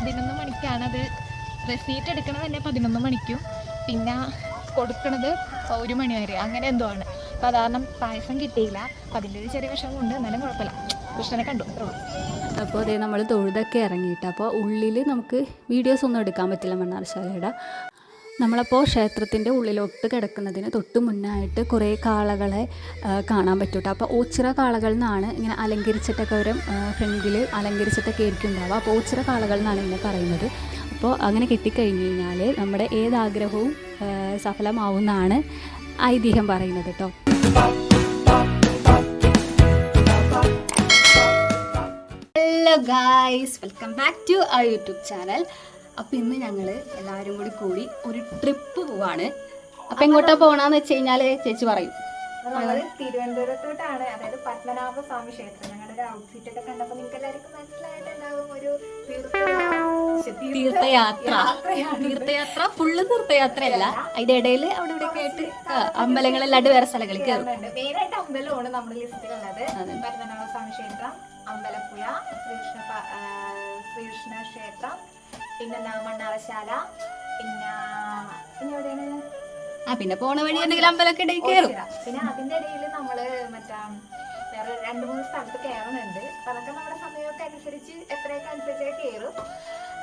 പതിനൊന്ന് മണിക്കാണ് അത് റെസീറ്റ് എടുക്കണത് തന്നെ പതിനൊന്ന് മണിക്കും. പിന്നെ കൊടുക്കണത് ഒരു മണി വരെ. അങ്ങനെ എന്തോ ആണ്. അപ്പം അത് കാരണം പായസം കിട്ടിയില്ല. അപ്പം അതിന്റെ ഒരു ചെറിയ വിഷമമുണ്ട്. എന്നാലും കുഴപ്പമില്ല. കൃഷ്ണനെ കണ്ടു. അപ്പോൾ അതേ നമ്മൾ തൊഴുതൊക്കെ ഇറങ്ങിയിട്ട് അപ്പോൾ ഉള്ളിൽ നമുക്ക് വീഡിയോസ് ഒന്നും എടുക്കാൻ പറ്റില്ല മണ്ണാർശാലയുടെ. നമ്മളപ്പോൾ ക്ഷേത്രത്തിന്റെ ഉള്ളിലോട്ട് കിടക്കുന്നതിന് തൊട്ട് മുന്നായിട്ട് കുറേ കാളകളെ കാണാൻ പറ്റൂട്ടോ. അപ്പോൾ ഓച്ചിറ കാളകൾ എന്നാണ് ഇങ്ങനെ അലങ്കരിച്ചിട്ടൊക്കെ ഒരു ഫ്രണ്ടിൽ അലങ്കരിച്ചിട്ടൊക്കെ ആയിരിക്കും ഉണ്ടാവുക. അപ്പോൾ ഓച്ചിറ കാളകൾ എന്നാണ് ഇങ്ങനെ പറയുന്നത്. അപ്പോൾ അങ്ങനെ കിട്ടിക്കഴിഞ്ഞ് കഴിഞ്ഞാൽ നമ്മുടെ ഏതാഗ്രഹവും സഫലമാവുമെന്നാണ് ഐതിഹ്യം പറയുന്നത് കേട്ടോ. Hello guys welcome back to ആ യൂട്യൂബ് ചാനൽ അപ്പോൾ ഇന്ന് ഞങ്ങൾ എല്ലാവരും കൂടി കൂടി ഒരു ട്രിപ്പ് പോവാണ്. അപ്പൊ എങ്ങോട്ടാ പോകണമെന്ന് വെച്ച് കഴിഞ്ഞാൽ ചേച്ചി പറയും. തിരുവനന്തപുരത്തോട്ടാണ് അതായത് പത്മനാഭ സ്വാമി ക്ഷേത്രം. ഞങ്ങളുടെ ഒരു ഔട്ട്ഫിറ്റ് ഒക്കെ കണ്ടപ്പോൾ നിങ്ങൾക്ക് എല്ലാവർക്കും മനസ്സിലായിട്ടുണ്ടാവും ഒരു തീർത്ഥ- തീർത്ഥയാത്ര. തീർത്ഥയാത്ര. ഫുള്ള് തീർത്ഥയാത്രയല്ല. അതിന്റെ ഇടയിൽ അവിടെ ഇവിടെ ആയിട്ട് അമ്പലങ്ങളെല്ലാണ്ട് വേറെ സ്ഥലങ്ങളിൽ കയറും. മെയിനായിട്ട് അമ്പലമാണ് നമ്മുടെ ലിസ്റ്റിലുള്ളത്. പത്മനാഭ സ്വാമി ക്ഷേത്രം അമ്പലപ്പുഴ ശ്രീകൃഷ്ണ ശ്രീകൃഷ്ണ ക്ഷേത്രം പിന്നെ മണ്ണാറശാല? പിന്നെ പിന്നെ എവിടെയാണ്? ആ പിന്നെ പോണ വഴി എന്തെങ്കിലും അമ്പലമൊക്കെ ഇടയിൽ കയറും. പിന്നെ അതിന്റെ ഇടയിൽ നമ്മൾ മറ്റാ വേറെ രണ്ട് മൂന്ന് സ്ഥലത്ത് കയറുന്നുണ്ട് അപ്പൊ അതൊക്കെ നമ്മുടെ സമയമൊക്കെ അനുസരിച്ച് എത്രയൊക്കെ അനുസരിച്ചൊക്കെ കയറും.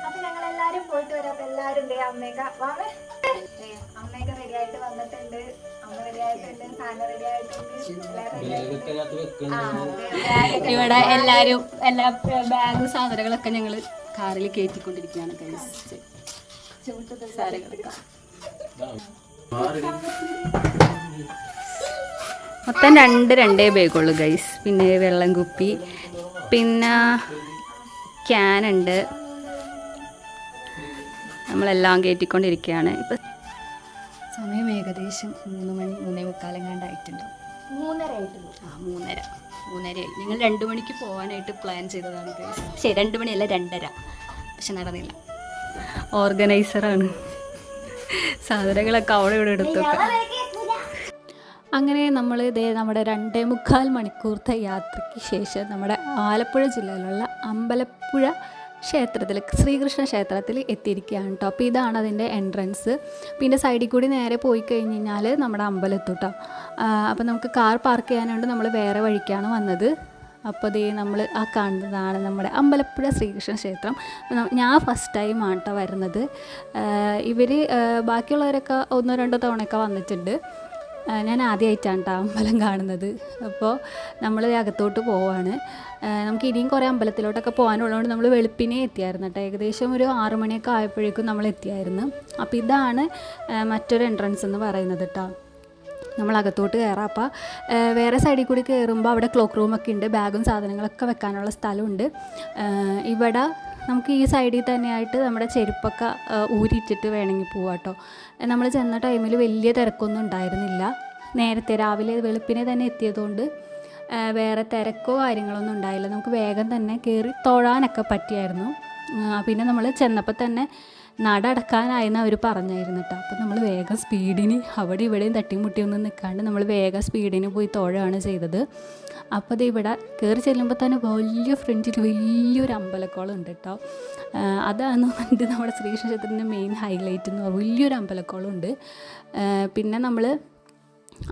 അപ്പൊ ഞങ്ങൾ എല്ലാരും പോയിട്ട് വരാം. അപ്പൊ എല്ലാരും ദേ അമ്മയൊക്കെ ദേ, അമ്മയൊക്കെ റെഡി ആയിട്ട് വന്നിട്ടുണ്ട്. അമ്മ റെഡി ആയിട്ടുണ്ട്. സാധനം റെഡി ആയിട്ടുണ്ട്. ഇവിടെ എല്ലാരും എല്ലാ ബാഗ് സാധനങ്ങളൊക്കെ ഞങ്ങൾ കാറിൽ കയറ്റിക്കൊണ്ടിരിക്കുകയാണ് കഴിച്ച് മൊത്തം രണ്ട് രണ്ടേ ബാഗുള്ളൂ ഗൈസ് പിന്നെ വെള്ളം കുപ്പി. പിന്നെ ക്യാനുണ്ട് നമ്മളെല്ലാം കയറ്റിക്കൊണ്ടിരിക്കുകയാണ്. ഇപ്പം സമയം ഏകദേശം മൂന്ന് മണി മൂന്നേ മുക്കാലെങ്ങാണ്ടായിട്ടുണ്ട് മൂന്നര ആയിട്ടുള്ളൂ ആ മൂന്നര. മൂന്നരയായി. ഞങ്ങൾ രണ്ട് മണിക്ക് പോകാനായിട്ട് പ്ലാൻ ചെയ്തതാണ് ശരി രണ്ട് മണിയല്ല രണ്ടര. പക്ഷെ നടന്നില്ല. ഓർഗനൈസറാണ് സാധനങ്ങളൊക്കെ അവിടെ ഇവിടെ എടുത്തൊക്കെ അങ്ങനെ നമ്മൾ ഇതേ നമ്മുടെ രണ്ടേ മുക്കാൽ മണിക്കൂറത്തെ യാത്രയ്ക്ക് ശേഷം നമ്മുടെ ആലപ്പുഴ ജില്ലയിലുള്ള അമ്പലപ്പുഴ ക്ഷേത്രത്തിൽ ശ്രീകൃഷ്ണ ക്ഷേത്രത്തിൽ എത്തിയിരിക്കുകയാണ് കേട്ടോ അപ്പോൾ ഇതാണ് അതിന്റെ എൻട്രൻസ് പിന്നെ സൈഡിൽ കൂടി നേരെ പോയി കഴിഞ്ഞ് കഴിഞ്ഞാൽ നമ്മുടെ അമ്പലത്തു കേട്ടോ അപ്പോൾ നമുക്ക് കാർ പാർക്ക് ചെയ്യാനുണ്ട്. നമ്മൾ വേറെ വഴിക്കാണ് വന്നത്. അപ്പോൾ ദേ നമ്മൾ ആ കാണുന്നതാണ് നമ്മുടെ അമ്പലപ്പുഴ ശ്രീകൃഷ്ണ ക്ഷേത്രം. ഞാൻ ഫസ്റ്റ് ടൈമാണ് കേട്ടോ വരുന്നത്. ഇവർ ബാക്കിയുള്ളവരൊക്കെ ഒന്നോ രണ്ടോ തവണയൊക്കെ വന്നിട്ടുണ്ട്. ഞാൻ ആദ്യമായിട്ടാണ് കേട്ടോ അമ്പലം കാണുന്നത്. അപ്പോൾ നമ്മൾ അകത്തോട്ട് പോവാണ്. നമുക്ക് ഇനിയും കുറേ അമ്പലത്തിലോട്ടൊക്കെ പോകാനുള്ളതുകൊണ്ട് നമ്മൾ വെളുപ്പിനെ എത്തിയായിരുന്നു കേട്ടോ ഏകദേശം ഒരു ആറു മണിയൊക്കെ ആയപ്പോഴേക്കും നമ്മൾ എത്തിയായിരുന്നു. അപ്പോൾ ഇതാണ് മറ്റൊരു എൻട്രൻസ് എന്ന് പറയുന്നത് കേട്ടോ നമ്മൾ അകത്തോട്ട് കയറാം അപ്പോൾ വേറെ സൈഡിൽ കൂടി കയറുമ്പോൾ അവിടെ ക്ലോക്ക് റൂമൊക്കെ ഉണ്ട്. ബാഗും സാധനങ്ങളൊക്കെ വെക്കാനുള്ള സ്ഥലമുണ്ട്. ഇവിടെ നമുക്ക് ഈ സൈഡിൽ തന്നെയായിട്ട് നമ്മുടെ ചെരുപ്പൊക്കെ ഊരിയിട്ടിട്ട് വേണമെങ്കിൽ പോവാട്ടോ നമ്മൾ ചെന്ന ടൈമിൽ വലിയ തിരക്കൊന്നും ഉണ്ടായിരുന്നില്ല. നേരത്തെ രാവിലെ വെളുപ്പിനെ തന്നെ എത്തിയതുകൊണ്ട് വേറെ തിരക്കോ കാര്യങ്ങളൊന്നും ഉണ്ടായില്ല. നമുക്ക് വേഗം തന്നെ കയറി തൊഴാനൊക്കെ പറ്റിയായിരുന്നു. പിന്നെ നമ്മൾ ചെന്നപ്പോൾ തന്നെ നട അടക്കാനായെന്ന് അവർ പറഞ്ഞായിരുന്നു കേട്ടോ. അപ്പോൾ നമ്മൾ വേഗം സ്പീഡിന് അവിടെ ഇവിടെയും തട്ടിമുട്ടിയൊന്നും നിൽക്കാണ്ട് നമ്മൾ വേഗം സ്പീഡിന് പോയി തോഴാണ് ചെയ്തത്. അപ്പോൾ അത് ഇവിടെ കയറി ചെല്ലുമ്പോൾ തന്നെ വലിയ ഫ്രണ്ടിൽ വലിയൊരു അമ്പലക്കോളം ഉണ്ട് കേട്ടോ. അതാണ് പണ്ട് നമ്മുടെ ശ്രീകൃഷ്ണ ക്ഷേത്രത്തിന്റെ മെയിൻ ഹൈലൈറ്റ് എന്ന് പറയുന്നത് വലിയൊരു അമ്പലക്കോളം ഉണ്ട്. പിന്നെ നമ്മൾ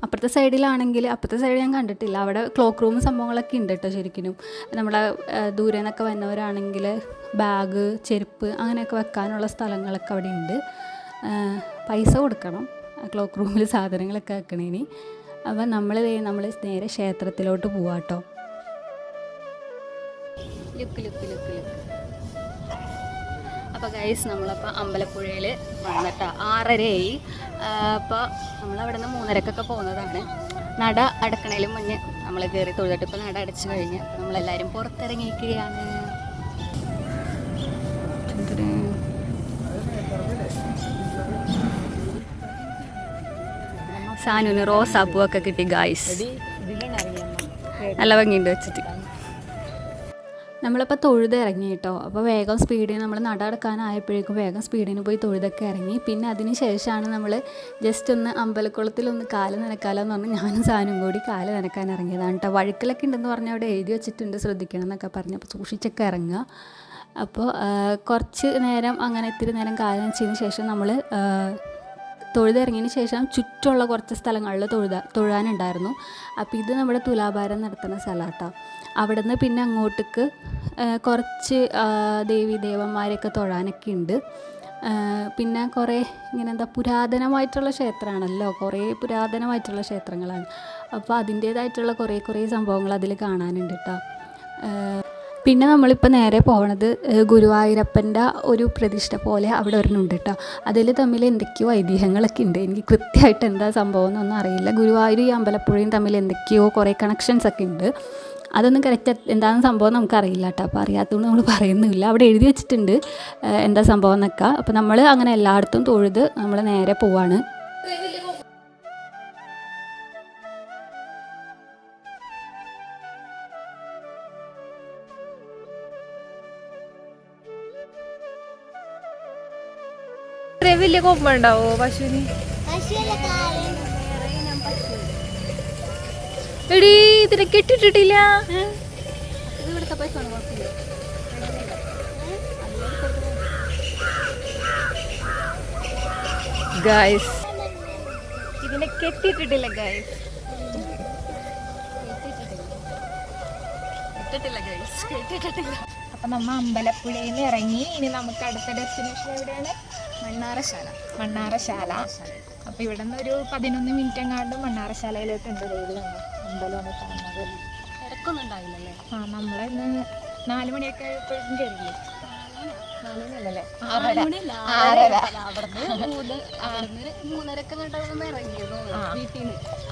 അപ്പുറത്തെ സൈഡിലാണെങ്കിൽ അപ്പുറത്തെ സൈഡ് ഞാൻ കണ്ടിട്ടില്ല. അവിടെ ക്ലോക്ക് റൂം സംഭവങ്ങളൊക്കെ ഉണ്ട് കേട്ടോ ശരിക്കും നമ്മുടെ ദൂരെ നിന്നൊക്കെ വന്നവരാണെങ്കിൽ ബാഗ് ചെരുപ്പ് അങ്ങനെയൊക്കെ വെക്കാനുള്ള സ്ഥലങ്ങളൊക്കെ അവിടെ ഉണ്ട്. പൈസ കൊടുക്കണം. ക്ലോക്ക് റൂമിൽ സാധനങ്ങളൊക്കെ വെക്കണേനി. അപ്പം നമ്മൾ നമ്മൾ നേരെ ക്ഷേത്രത്തിലോട്ട് പോവാട്ടോ ലുക്ക് ലുക്ക് ലുക്ക് ലുക്ക്. അപ്പോൾ ഗൈസ് നമ്മളപ്പോൾ അമ്പലപ്പുഴയിൽ വന്നിട്ട്. ആറരയായി. അപ്പോൾ നമ്മളവിടെ നിന്ന് മൂന്നരക്കൊക്കെ പോകുന്നതാണ്. നട അടക്കണേലും മുന്നേ നമ്മൾ കയറി തൊഴുതിട്ട് ഇപ്പോൾ നട അടച്ചു കഴിഞ്ഞ് നമ്മളെല്ലാവരും പുറത്തിറങ്ങിയിരിക്കുകയാണ്. സാനുവിന് സാനുവിന് റോസാപ്പൂവൊക്കെ കിട്ടി ഗായ്സ് നല്ല ഭംഗിയുണ്ട് വെച്ചിട്ട്. നമ്മളിപ്പോൾ തൊഴുത് ഇറങ്ങി കേട്ടോ അപ്പോൾ വേഗം സ്പീഡിന് നമ്മൾ നട അടക്കാനായപ്പോഴേക്കും വേഗം സ്പീഡിന് പോയി തൊഴുതൊക്കെ ഇറങ്ങി. പിന്നെ അതിന് ശേഷമാണ് നമ്മൾ ജസ്റ്റ് ഒന്ന് അമ്പലക്കുളത്തിലൊന്ന് കാൽ നനക്കാലോ എന്ന് പറഞ്ഞ് ഞാനും സാധനം കൂടി കാൽ നനക്കാൻ ഇറങ്ങിയതാണ് കേട്ടോ വഴുക്കലൊക്കെ ഉണ്ടെന്ന് പറഞ്ഞാൽ അവിടെ എഴുതി വെച്ചിട്ടുണ്ട് ശ്രദ്ധിക്കണം എന്നൊക്കെ പറഞ്ഞ്. അപ്പോൾ സൂക്ഷിച്ചൊക്കെ ഇറങ്ങുക. അപ്പോൾ കുറച്ച് നേരം അങ്ങനെ ഇത്തിരി നേരം കാലം വെച്ചതിന് ശേഷം നമ്മൾ തൊഴുതിറങ്ങിയതിന് ശേഷം ചുറ്റുമുള്ള കുറച്ച് സ്ഥലങ്ങളിൽ തൊഴുത തൊഴാനുണ്ടായിരുന്നു. അപ്പോൾ ഇത് നമ്മുടെ തുലാഭാരം നടത്തുന്ന സ്ഥലമാട്ടോ. അവിടെ നിന്ന് പിന്നെ അങ്ങോട്ടേക്ക് കുറച്ച് ദേവി ദേവന്മാരെയൊക്കെ തൊഴാനൊക്കെ ഉണ്ട്. പിന്നെ കുറേ ഇങ്ങനെ എന്താ പുരാതനമായിട്ടുള്ള ക്ഷേത്രമാണല്ലോ. കുറേ പുരാതനമായിട്ടുള്ള ക്ഷേത്രങ്ങളാണ്. അപ്പോൾ അതിന്റേതായിട്ടുള്ള കുറേ കുറേ സംഭവങ്ങൾ അതിൽ കാണാനുണ്ട് കേട്ടോ പിന്നെ നമ്മളിപ്പോൾ നേരെ പോകണത് ഗുരുവായൂരപ്പന്റെ ഒരു പ്രതിഷ്ഠ പോലെ അവിടെ ഒരെണ്ണമുണ്ട് കേട്ടോ. അതിൽ തമ്മിൽ എന്തൊക്കെയോ ഐതിഹ്യങ്ങളൊക്കെ ഉണ്ട്. എനിക്ക് കൃത്യമായിട്ട് എന്താ സംഭവം എന്നൊന്നും അറിയില്ല. ഗുരുവായൂർ ഈ അമ്പലപ്പുഴയും തമ്മിൽ എന്തൊക്കെയോ കുറേ കണക്ഷൻസ് ഒക്കെ ഉണ്ട്. അതൊന്നും കറക്റ്റ് എന്താണ് സംഭവം നമുക്കറിയില്ല കേട്ടോ. അപ്പോൾ അറിയാത്തതുകൊണ്ട് നമ്മൾ പറയുന്നില്ല അവിടെ എഴുതി വെച്ചിട്ടുണ്ട് എന്താ സംഭവം എന്നൊക്കെ. അപ്പോൾ നമ്മൾ അങ്ങനെ എല്ലായിടത്തും തൊഴുത് നമ്മൾ നേരെ പോവാണ്. ഇത്രയും വലിയ കൊമ്പ ഉണ്ടാവോ പശുവിന്? എടി ഇതിനെ കെട്ടിട്ടിട്ടില്ല. ഗായ്സ് ഇതിനെ കെട്ടിട്ടിട്ടില്ല ഗായ്സ് അപ്പൊ നമ്മ അമ്പലപ്പുഴയിൽ ഇറങ്ങി ഇനി നമുക്ക് അടുത്ത ഡെസ്റ്റിനേഷൻ എവിടെയാണ്? മണ്ണാറശാല. മണ്ണാറശാല. അപ്പൊ ഇവിടെ നിന്ന് ഒരു പതിനൊന്ന് മിനിറ്റ് എങ്ങാണ്ട് മണ്ണാറശാലയിലോട്ടുണ്ട് ഉണ്ട് അമ്പലമാണ് കാണുന്നത് തിരക്കൊന്നും ഉണ്ടാവില്ലല്ലേ ആ നമ്മളിന്ന് നാല് മണിയൊക്കെ ആയപ്പോഴും കയറില്ലേ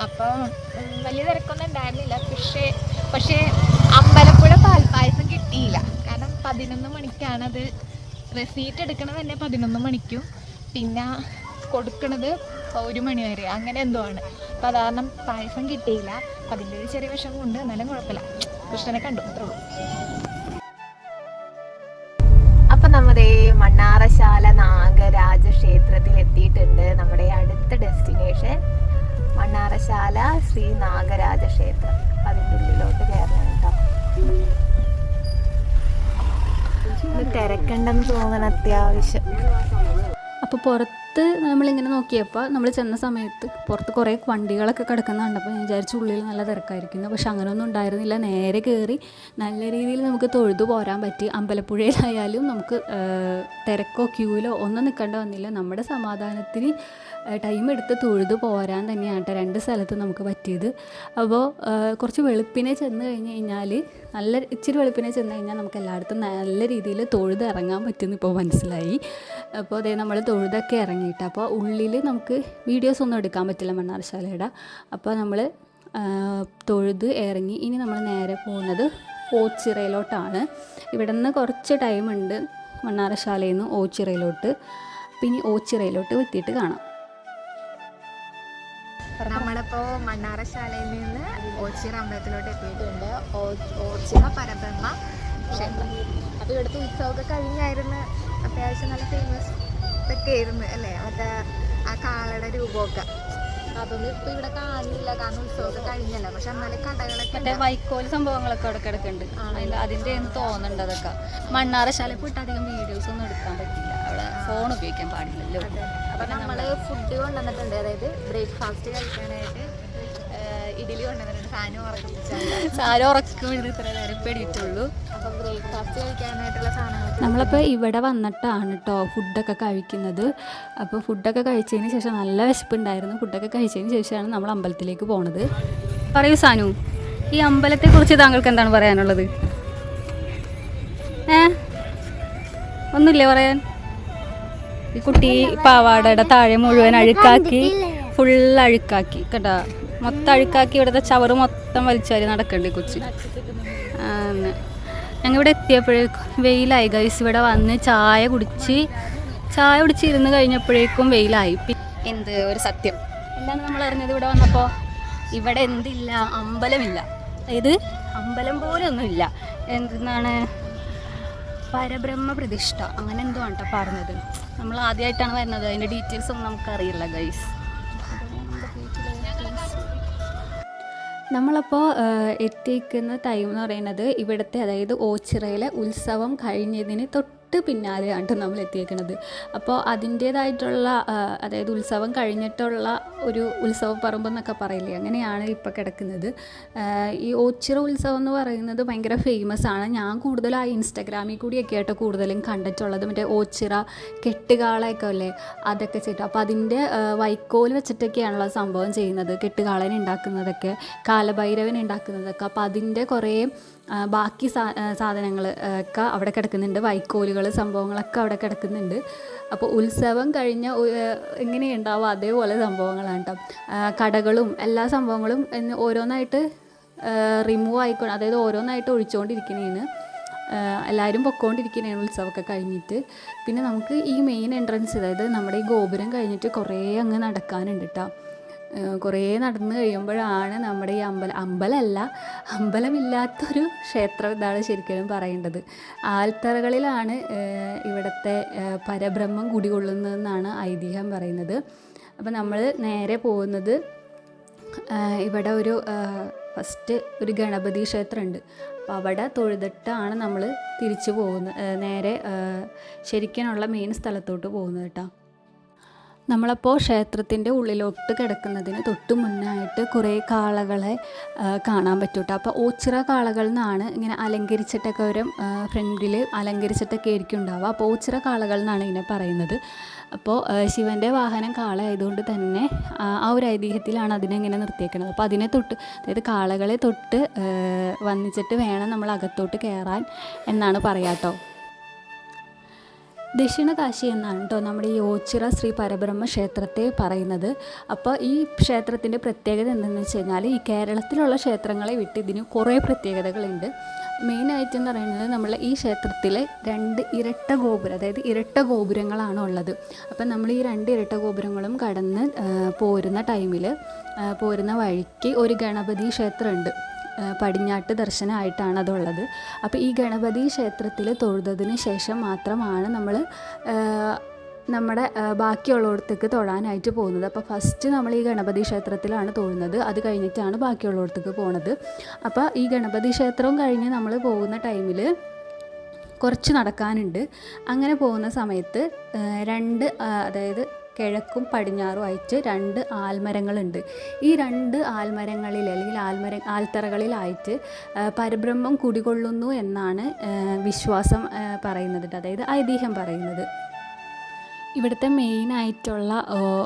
അപ്പം വലിയ തിരക്കൊന്നും ഉണ്ടായിരുന്നില്ല. പക്ഷേ പക്ഷേ അമ്പലപ്പുഴ പാൽപ്പായസം കിട്ടിയില്ല. കാരണം പതിനൊന്ന് മണിക്കാണത് റെസീറ്റ് എടുക്കണത് തന്നെ പതിനൊന്ന് മണിക്കും. പിന്നെ കൊടുക്കണത് ഒരു മണി വരെ. അങ്ങനെ എന്തോ ആണ്. അപ്പം അത് കാരണം പായസം കിട്ടിയില്ല. അപ്പം അതിന്റെ ഒരു ചെറിയ വിഷമമുണ്ട്. എന്നാലും കുഴപ്പമില്ല. കൃഷ്ണനെ കണ്ടു. അത്രേ ഉള്ളൂ. അപ്പം നമ്മുടെ മണ്ണാറശാല നാഗരാജ ക്ഷേത്രത്തിൽ എത്തിയിട്ടുണ്ട് നമ്മുടെ അടുത്ത ഡെസ്റ്റിനേഷൻ. മണ്ണാറശാല ശ്രീ നാഗരാജ ക്ഷേത്രം അതിന്റെ ഉള്ളിലോട്ട് കയറണം കേട്ടോ. തിരക്കുണ്ടെന്ന് തോന്നണം അത്യാവശ്യം. അപ്പോൾ പുറത്ത് നമ്മളിങ്ങനെ നോക്കിയപ്പോൾ നമ്മൾ ചെന്ന സമയത്ത് പുറത്ത് കുറേ വണ്ടികളൊക്കെ കിടക്കുന്ന കണ്ടപ്പോൾ ഞാൻ വിചാരിച്ചു ഉള്ളിൽ നല്ല തിരക്കായിരിക്കുന്നു. പക്ഷെ അങ്ങനെയൊന്നും ഉണ്ടായിരുന്നില്ല. നേരെ കയറി നല്ല രീതിയിൽ നമുക്ക് തൊഴുതു പോരാൻ പറ്റി. അമ്പലപ്പുഴയിലായാലും നമുക്ക് തിരക്കോ ക്യൂവിലോ ഒന്നും നിൽക്കേണ്ട വന്നില്ല. നമ്മുടെ സമാധാനത്തിന് ടൈം എടുത്ത് തൊഴുതു പോരാൻ തന്നെയാണ് കേട്ടോ രണ്ട് സ്ഥലത്ത് നമുക്ക് പറ്റിയത്. അപ്പോൾ കുറച്ച് വെളുപ്പിനെ ചെന്ന് കഴിഞ്ഞ് കഴിഞ്ഞാൽ നല്ല ഇച്ചിരി വെളുപ്പിനെ ചെന്ന് കഴിഞ്ഞാൽ നമുക്ക് എല്ലായിടത്തും നല്ല രീതിയിൽ തൊഴുത് ഇറങ്ങാൻ പറ്റുമെന്ന് ഇപ്പോൾ മനസ്സിലായി. അപ്പോൾ അതേ നമ്മൾ തൊഴുതൊക്കെ ഇറങ്ങിയിട്ട് അപ്പോൾ ഉള്ളിൽ നമുക്ക് വീഡിയോസ് ഒന്നും എടുക്കാൻ പറ്റില്ല മണ്ണാർശാലയുടെ. അപ്പോൾ നമ്മൾ തൊഴുത് ഇറങ്ങി ഇനി നമ്മൾ നേരെ പോകുന്നത് ഓച്ചിറയിലോട്ടാണ്. ഇവിടെ നിന്ന് കുറച്ച് ടൈമുണ്ട് മണ്ണാറശാലയിൽ നിന്ന് ഓച്ചിറയിലോട്ട്. പിന്നെ ഓച്ചിറയിലോട്ട് എത്തിയിട്ട് കാണാം. നമ്മളിപ്പോൾ മണ്ണാറശാലയിൽ നിന്ന് ഓച്ചിറ അമ്പലത്തിലോട്ട് എത്തിയിട്ടുണ്ട്. ഓച്ചിറ പരബ്രഹ്മ ക്ഷേത്രം. അപ്പോൾ ഇവിടുത്തെ ഉത്സവമൊക്കെ കഴിഞ്ഞായിരുന്നു. അത്യാവശ്യം നല്ല ഫേമസ് ഒക്കെ ആയിരുന്നു അല്ലേ? മറ്റേ ആ കാളയുടെ രൂപമൊക്കെ. അതൊന്നും ഇപ്പൊ ഇവിടെ കാണില്ല കാരണം ഉത്സവമൊക്കെ കഴിഞ്ഞല്ല. പക്ഷെ എന്നാലും കടകളൊക്കെ മറ്റേ. വൈക്കോൽ സംഭവങ്ങളൊക്കെ അവിടെ കിടക്കുന്നുണ്ട്. അതിന്റെ തോന്നുന്നുണ്ട് അതൊക്കെ. മണ്ണാറശാല പോയിട്ട് അധികം വീഡിയോസ് ഒന്നും എടുക്കാൻ പറ്റില്ല. അവിടെ ഫോൺ ഉപയോഗിക്കാൻ പാടില്ലല്ലോ. അപ്പൊ നമ്മൾ ഫുഡ് കൊണ്ടുവന്നിട്ടുണ്ട്. അതായത് ബ്രേക്ക്ഫാസ്റ്റ് കഴിക്കാനായിട്ട് ഇഡലി ഇഡ്ഡലി കൊണ്ടുവന്നിട്ടുണ്ട്. ഫാനും ഉറക്കിച്ചാണ് സാരം ഉറക്കം വീണ് ഇത്ര നേരം പേടിയിട്ടുള്ളൂ നമ്മളപ്പോൾ ഇവിടെ വന്നിട്ടാണ് കേട്ടോ ഫുഡൊക്കെ കഴിക്കുന്നത്. അപ്പോൾ ഫുഡൊക്കെ കഴിച്ചതിന് ശേഷം നല്ല വിശപ്പുണ്ടായിരുന്നു. ഫുഡൊക്കെ കഴിച്ചതിന് ശേഷമാണ് നമ്മൾ അമ്പലത്തിലേക്ക് പോണത്. പറയൂ സാനു ഈ അമ്പലത്തെ കുറിച്ച് താങ്കൾക്ക് എന്താണ് പറയാനുള്ളത്? ഏ? ഒന്നുമില്ലേ പറയാൻ? ഈ കുട്ടി പാവാടയുടെ താഴെ മുഴുവൻ അഴുക്കാക്കി ഫുൾ അഴുക്കാക്കി കേട്ടോ? മൊത്തം അഴുക്കാക്കി ഇവിടുത്തെ ചവറ് മൊത്തം വലിച്ചാരി നടക്കണ്ടേ കൊച്ചു. ഞങ്ങൾ ഇവിടെ എത്തിയപ്പോഴേക്കും വെയിലായി. ഗൈസ് ഇവിടെ വന്ന് ചായ കുടിച്ച് ചായ കുടിച്ചിരുന്ന് കഴിഞ്ഞപ്പോഴേക്കും വെയിലായി. എന്ത്? ഒരു സത്യം. എന്താണ് നമ്മൾ അറിഞ്ഞത് ഇവിടെ വന്നപ്പോൾ ഇവിടെ എന്തില്ല? അമ്പലമില്ല. അതായത് അമ്പലം പോലെ ഒന്നുമില്ല എന്താണ്? പരബ്രഹ്മ പ്രതിഷ്ഠ അങ്ങനെ എന്തോ ആണ് കേട്ടോ പറഞ്ഞത്? നമ്മൾ ആദ്യമായിട്ടാണ് വരുന്നത്. അതിന്റെ ഡീറ്റെയിൽസ് ഒന്നും നമുക്കറിയില്ല ഗൈസ് നമ്മളപ്പോൾ എത്തിക്കുന്ന ടൈം എന്ന് പറയുന്നത് ഇവിടുത്തെ അതായത് ഓച്ചിറയിലെ ഉത്സവം കഴിഞ്ഞതിന് തൊട്ട് പിന്നാലെയാണ് നമ്മൾ എത്തിയേക്കുന്നത് അപ്പോൾ അതിന്റേതായിട്ടുള്ള അതായത് ഉത്സവം കഴിഞ്ഞിട്ടുള്ള ഒരു ഉത്സവ പറമ്പ് എന്നൊക്കെ പറയില്ലേ അങ്ങനെയാണ് ഇപ്പോൾ കിടക്കുന്നത്. ഈ ഓച്ചിറ ഉത്സവം എന്ന് പറയുന്നത് ഭയങ്കര ഫേമസ് ആണ്. ഞാൻ കൂടുതലും ആ ഇൻസ്റ്റഗ്രാമിൽ കൂടിയൊക്കെ ആയിട്ട് കൂടുതലും കണ്ടിട്ടുള്ളത് മറ്റേ ഓച്ചിറ കെട്ടുകാളയൊക്കെ അല്ലേ അതൊക്കെ ചെയ്തിട്ട് അപ്പോൾ അതിന്റെ വൈക്കോൽ വെച്ചിട്ടൊക്കെയാണല്ലോ സംഭവം ചെയ്യുന്നത് കെട്ടുകാളനുണ്ടാക്കുന്നതൊക്കെ കാലഭൈരവൻ ഉണ്ടാക്കുന്നതൊക്കെ. അപ്പോൾ അതിന്റെ കുറേ ബാക്കി സാ സാധനങ്ങൾ ഒക്കെ അവിടെ കിടക്കുന്നുണ്ട്. വൈക്കോലുകൾ സംഭവങ്ങളൊക്കെ അവിടെ കിടക്കുന്നുണ്ട്. അപ്പോൾ ഉത്സവം കഴിഞ്ഞ എങ്ങനെയുണ്ടാവും അതേപോലെ സംഭവങ്ങളാണ് കേട്ടോ കടകളും എല്ലാ സംഭവങ്ങളും ഓരോന്നായിട്ട് റിമൂവ് ആയിക്കോ അതായത് ഓരോന്നായിട്ട് ഒഴിച്ചുകൊണ്ടിരിക്കുന്നതാണ് എല്ലാവരും പൊക്കോണ്ടിരിക്കുന്നതാണ് ഉത്സവമൊക്കെ കഴിഞ്ഞിട്ട്. പിന്നെ നമുക്ക് ഈ മെയിൻ എൻട്രൻസ് അതായത് നമ്മുടെ ഈ ഗോപുരം കഴിഞ്ഞിട്ട് കുറേ അങ്ങ് നടക്കാനുണ്ട് കേട്ടോ കുറേ നടന്ന് കഴിയുമ്പോഴാണ് നമ്മുടെ ഈ അമ്പലം അമ്പലമല്ല അമ്പലമില്ലാത്തൊരു ക്ഷേത്രം ഇതാണ് ശരിക്കും പറയേണ്ടത്. ആൽത്തറകളിലാണ് ഇവിടുത്തെ പരബ്രഹ്മം കുടികൊള്ളുന്നതെന്നാണ് ഐതിഹ്യം പറയുന്നത്. അപ്പോൾ നമ്മൾ നേരെ പോകുന്നത് ഇവിടെ ഒരു ഫസ്റ്റ് ഒരു ഗണപതി ക്ഷേത്രമുണ്ട്. അപ്പോൾ അവിടെ തൊഴുതിട്ടാണ് നമ്മൾ തിരിച്ചു പോകുന്നത് നേരെ ശരിക്കാനുള്ള മെയിൻ സ്ഥലത്തോട്ട് പോകുന്നത് കേട്ടോ. നമ്മളപ്പോൾ ക്ഷേത്രത്തിന്റെ ഉള്ളിലോട്ട് കിടക്കുന്നതിന് തൊട്ട് മുന്നായിട്ട് കുറേ കാളകളെ കാണാൻ പറ്റൂട്ടോ. അപ്പോൾ ഓച്ചിറ കാളകൾ എന്നാണ് ഇങ്ങനെ അലങ്കരിച്ചിട്ടൊക്കെ ഒരു ഫ്രണ്ടിൽ അലങ്കരിച്ചിട്ടൊക്കെ ആയിരിക്കും ഉണ്ടാവുക. അപ്പോൾ ഓച്ചിറ കാളകൾ എന്നാണ് ഇതിനെ പറയുന്നത്. അപ്പോൾ ശിവന്റെ വാഹനം കാള ആയതുകൊണ്ട് തന്നെ ആ ഒരു ഐതിഹ്യത്തിലാണ് അതിനെ ഇങ്ങനെ നിർത്തിയേക്കുന്നത് അപ്പോൾ അതിനെ തൊട്ട് അതായത് കാളകളെ തൊട്ട് വന്നിച്ചിട്ട് വേണം നമ്മൾ അകത്തോട്ട് കയറാൻ എന്നാണ് പറയാട്ടോ. ദക്ഷിണകാശി എന്നാണ് കേട്ടോ നമ്മുടെ ഈ ഓച്ചിറ ശ്രീ പരബ്രഹ്മ ക്ഷേത്രത്തെ പറയുന്നത്. അപ്പോൾ ഈ ക്ഷേത്രത്തിന്റെ പ്രത്യേകത എന്തെന്ന് വെച്ച് കഴിഞ്ഞാൽ ഈ കേരളത്തിലുള്ള ക്ഷേത്രങ്ങളെ വിട്ട് ഇതിന് കുറേ പ്രത്യേകതകളുണ്ട്. മെയിനായിട്ട് എന്ന് പറയുന്നത് നമ്മൾ ഈ ക്ഷേത്രത്തിൽ രണ്ട് ഇരട്ട ഗോപുരം അതായത് ഇരട്ട ഗോപുരങ്ങളാണ് ഉള്ളത്. അപ്പം നമ്മൾ ഈ രണ്ട് ഇരട്ട ഗോപുരങ്ങളും കടന്ന് പോരുന്ന ടൈമിൽ പോരുന്ന വഴിക്ക് ഒരു ഗണപതി ക്ഷേത്രമുണ്ട്. പടിഞ്ഞാട്ട് ദർശനമായിട്ടാണ് അതുള്ളത്. അപ്പോൾ ഈ ഗണപതി ക്ഷേത്രത്തിൽ തൊഴുതതിന് ശേഷം മാത്രമാണ് നമ്മൾ നമ്മുടെ ബാക്കിയുള്ളവർത്തേക്ക് തൊഴാനായിട്ട് പോകുന്നത്. അപ്പോൾ ഫസ്റ്റ് നമ്മൾ ഈ ഗണപതി ക്ഷേത്രത്തിലാണ് തൊഴുന്നത്. അത് കഴിഞ്ഞിട്ടാണ് ബാക്കിയുള്ളവർത്തേക്ക് പോണത്. അപ്പോൾ ഈ ഗണപതി ക്ഷേത്രവും കഴിഞ്ഞ് നമ്മൾ പോകുന്ന ടൈമിൽ കുറച്ച് നടക്കാനുണ്ട്. അങ്ങനെ പോകുന്ന സമയത്ത് രണ്ട് അതായത് കിഴക്കും പടിഞ്ഞാറുമായിട്ട് രണ്ട് ആൽമരങ്ങളുണ്ട്. ഈ രണ്ട് ആൽമരങ്ങളിൽ അല്ലെങ്കിൽ ആൽമര ആൽത്തറകളിലായിട്ട് പരബ്രഹ്മം കുടികൊള്ളുന്നു എന്നാണ് വിശ്വാസം പറയുന്നത് അതായത് ഐതിഹ്യം പറയുന്നത്. ഇവിടുത്തെ മെയിനായിട്ടുള്ള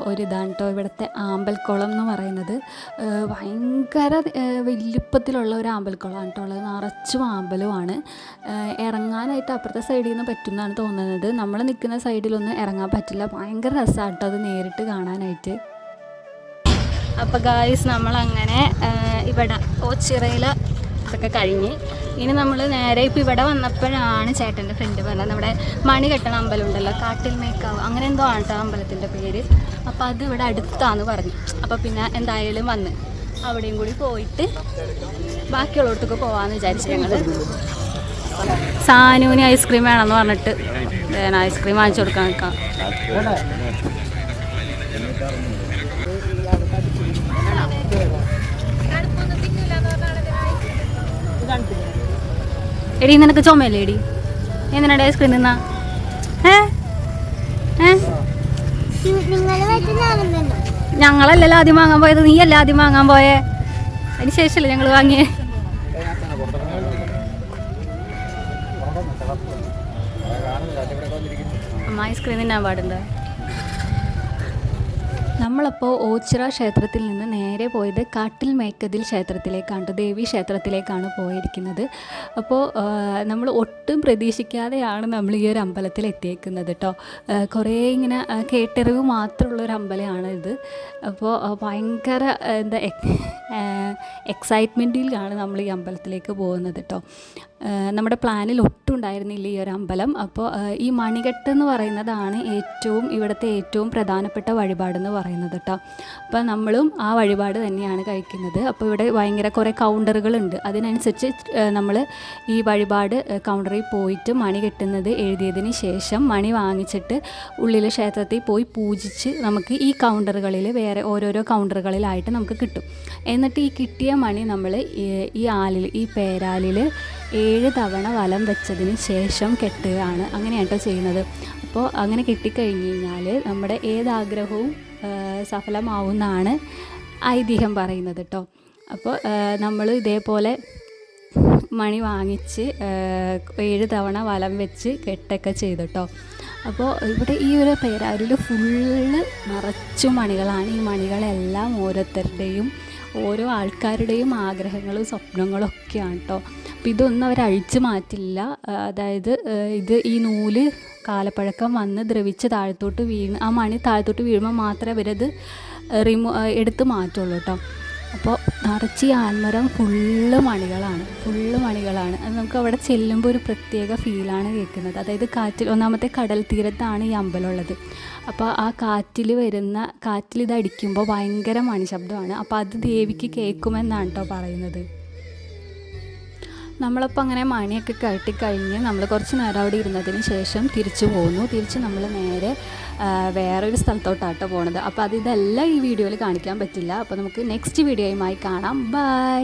ഒരു ഇതാണ് കേട്ടോ ഇവിടുത്തെ ആമ്പൽക്കുളം എന്ന് പറയുന്നത്. ഭയങ്കര വലിപ്പത്തിലുള്ള ഒരു ആമ്പൽക്കുളമാണ് കേട്ടോ ഉള്ളത്. നിറച്ചും ആമ്പലുമാണ്. ഇറങ്ങാനായിട്ട് അപ്പുറത്തെ സൈഡിൽ നിന്ന് പറ്റുമെന്നാണ് തോന്നുന്നത്. നമ്മൾ നിൽക്കുന്ന സൈഡിലൊന്നും ഇറങ്ങാൻ പറ്റില്ല. ഭയങ്കര രസമാണ് കേട്ടോ അത് നേരിട്ട് കാണാനായിട്ട്. അപ്പോൾ ഗായ്സ് നമ്മളങ്ങനെ ഇവിടെ ഓച്ചിറയിൽ ഇതൊക്കെ കഴിഞ്ഞ്. ഇനി നമ്മൾ നേരെ ഇപ്പോൾ ഇവിടെ വന്നപ്പോഴാണ് ചേട്ടന്റെ ഫ്രണ്ട് പറഞ്ഞത്. നമ്മുടെ മണി കെട്ടണ അമ്പലം ഉണ്ടല്ലോ കാട്ടിൽ മേക്കാവ് അങ്ങനെ എന്തോ ആണ് കേട്ടോ അമ്പലത്തിന്റെ പേര്. അപ്പോൾ അത് ഇവിടെ അടുത്താന്ന് പറഞ്ഞു. അപ്പോൾ പിന്നെ എന്തായാലും വന്ന് അവിടെയും കൂടി പോയിട്ട് ബാക്കിയുള്ളടത്തൊക്കെ പോകാമെന്ന് വിചാരിച്ചു ഞങ്ങൾ സാനുവിന് ഐസ്ക്രീം വേണമെന്ന് പറഞ്ഞിട്ട് ഐസ്ക്രീം വാങ്ങിച്ചു കൊടുക്കാൻ നിൽക്കാം എടി നിനക്ക് ചുമയല്ലേ എടി? എന്തിനാണ് ഐസ്ക്രീം തിന്നാ? ഏ? ഞങ്ങളല്ലല്ലോ ആദ്യം വാങ്ങാൻ പോയത്. നീ അല്ല ആദ്യം വാങ്ങാൻ പോയേ? അതിന് ശേഷമല്ലേ ഞങ്ങൾ വാങ്ങിയേ? അമ്മ ഐസ്ക്രീം തിന്നാൻ പാടുണ്ടോ? നമ്മളപ്പോൾ ഓച്ചിറ ക്ഷേത്രത്തിൽ നിന്ന് നേരെ പോയത് കാട്ടിൽ മേക്കതിൽ ക്ഷേത്രത്തിലേക്കാണ് ദേവി ക്ഷേത്രത്തിലേക്കാണ് പോയിരിക്കുന്നത്. അപ്പോൾ നമ്മൾ ഒട്ടും പ്രതീക്ഷിക്കാതെയാണ് നമ്മൾ ഈ ഒരു അമ്പലത്തിൽ എത്തിയേക്കുന്നത് കേട്ടോ കുറേ ഇങ്ങനെ കേട്ടറിവ് മാത്രമുള്ള ഒരു അമ്പലമാണ് ഇത്. അപ്പോൾ ഭയങ്കര എന്താ എക്സൈറ്റ്മെന്റിലാണ് നമ്മൾ ഈ അമ്പലത്തിലേക്ക് പോകുന്നത് കേട്ടോ നമ്മുടെ പ്ലാനിൽ ഒട്ടും ഉണ്ടായിരുന്നില്ല ഈ ഒരു അമ്പലം. അപ്പോൾ ഈ മണികെട്ട് എന്ന് പറയുന്നതാണ് ഏറ്റവും ഇവിടുത്തെ ഏറ്റവും പ്രധാനപ്പെട്ട വഴിപാടെന്ന് പറയുന്നത് കേട്ടോ. അപ്പോൾ നമ്മളും ആ വഴിപാട് തന്നെയാണ് കഴിക്കുന്നത്. അപ്പോൾ ഇവിടെ ഭയങ്കര കുറേ കൗണ്ടറുകളുണ്ട് അതിനനുസരിച്ച് നമ്മൾ ഈ വഴിപാട് കൗണ്ടറിൽ പോയിട്ട് മണി കെട്ടുന്നത് എഴുതിയതിന് ശേഷം മണി വാങ്ങിച്ചിട്ട് ഉള്ളിൽ ക്ഷേത്രത്തിൽ പോയി പൂജിച്ച് നമുക്ക് ഈ കൗണ്ടറുകളിൽ വേറെ ഓരോരോ കൗണ്ടറുകളിലായിട്ട് നമുക്ക് കിട്ടും. എന്നിട്ട് ഈ കിട്ടിയ മണി നമ്മൾ ഈ ആലിൽ ഈ പേരാലിൽ ഏഴ് തവണ വലം വെച്ചതിന് ശേഷം കെട്ടുകയാണ് അങ്ങനെയാണ് കേട്ടോ ചെയ്യുന്നത്. അപ്പോൾ അങ്ങനെ കെട്ടിക്കഴിഞ്ഞ് കഴിഞ്ഞാൽ നമ്മുടെ ഏതാഗ്രഹവും സഫലമാവുമെന്നാണ് ഐതിഹ്യം പറയുന്നത് കേട്ടോ. അപ്പോൾ നമ്മൾ ഇതേപോലെ മണി വാങ്ങിച്ച് ഏഴ് തവണ വലം വെച്ച് കെട്ടൊക്കെ ചെയ്തു കേട്ടോ. അപ്പോൾ ഇവിടെ ഈ ഒരു പേരാരിൽ ഫുള്ള് നിറച്ചു മണികളാണ് ഈ മണികളെല്ലാം ഓരോരുത്തരുടെയും ഓരോ ആൾക്കാരുടെയും ആഗ്രഹങ്ങളും സ്വപ്നങ്ങളും ഒക്കെയാണ് കേട്ടോ അപ്പോൾ ഇതൊന്നും അവർ അഴിച്ചു മാറ്റില്ല. അതായത് ഇത് ഈ നൂൽ കാലപ്പഴക്കം വന്ന് ദ്രവിച്ച് താഴത്തോട്ട് വീണ് ആ മണി താഴത്തോട്ട് വീഴുമ്പോൾ മാത്രമേ അവരത് റിമൂ എടുത്ത് മാറ്റുള്ളൂ കേട്ടോ അപ്പോൾ നിറച്ച് ഈ ആൽമരം ഫുള്ള് മണികളാണ്. ഫുള്ള് മണികളാണ്. അത് നമുക്ക് അവിടെ ചെല്ലുമ്പോൾ ഒരു പ്രത്യേക ഫീലാണ് കേൾക്കുന്നത്. അതായത് കാറ്റിൽ ഒന്നാമത്തെ കടൽ തീരത്താണ് ഈ അമ്പലമുള്ളത്. അപ്പോൾ ആ കാറ്റിൽ വരുന്ന കാറ്റിൽ ഇത് അടിക്കുമ്പോൾ ഭയങ്കര മണിശബ്ദമാണ്. അപ്പോൾ അത് ദേവിക്ക് കേൾക്കുമെന്നാണ് കേട്ടോ പറയുന്നത്. നമ്മളപ്പോൾ അങ്ങനെ മണിയൊക്കെ കെട്ടിക്കഴിഞ്ഞ് നമ്മൾ കുറച്ച് നേരം അവിടെ ഇരുന്നതിന് ശേഷം തിരിച്ചു പോന്നു. തിരിച്ച് നമ്മൾ നേരെ വേറൊരു സ്ഥലത്തോട്ടാട്ടോ പോണത്. അപ്പോൾ അത് ഇതെല്ലാം ഈ വീഡിയോയിൽ കാണിക്കാൻ പറ്റില്ല. അപ്പോൾ നമുക്ക് നെക്സ്റ്റ് വീഡിയോയുമായി കാണാം. ബൈ!